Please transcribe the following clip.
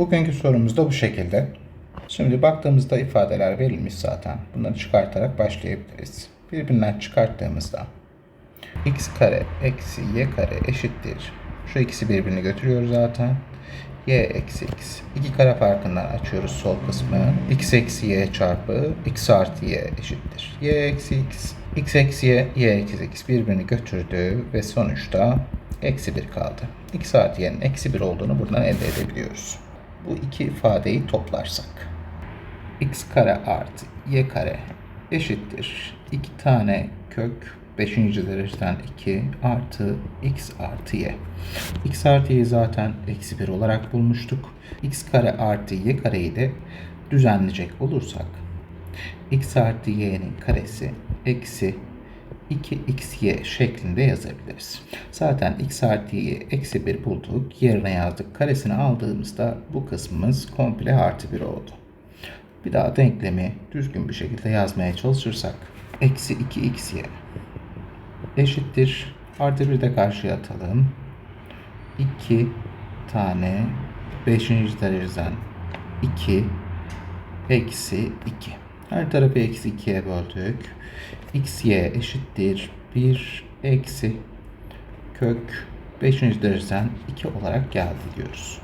Bugünkü sorumuz da bu şekilde. Şimdi baktığımızda ifadeler verilmiş zaten. Bunları çıkartarak başlayabiliriz. Birbirinden çıkarttığımızda x kare eksi y kare eşittir. Şu ikisi birbirini götürüyor zaten. y eksi x. İki kare farkından açıyoruz sol kısmı. x eksi y çarpı x artı y eşittir. y eksi x. x eksi y, y eksi x birbirini götürdü ve sonuçta eksi 1 kaldı. x artı y'nin eksi 1 olduğunu buradan elde edebiliyoruz. Bu iki ifadeyi toplarsak x kare artı y kare eşittir. 2 tane kök 5. dereceden 2 artı x artı y. x artı y'yi zaten eksi 1 olarak bulmuştuk. x kare artı y kareyi de düzenleyecek olursak x artı y'nin karesi eksi 2xy şeklinde yazabiliriz. Zaten x artı y'yi eksi 1 bulduk. Yerine yazdık. Karesini aldığımızda bu kısmımız komple artı 1 oldu. Bir daha denklemi düzgün bir şekilde yazmaya çalışırsak eksi 2xy eşittir. Artı 1 de karşıya atalım. 2 tane 5. dereceden 2 eksi 2. Her tarafı eksi 2'ye böldük. xy eşittir 1 eksi kök 5. dereceden 2 olarak geldi diyoruz.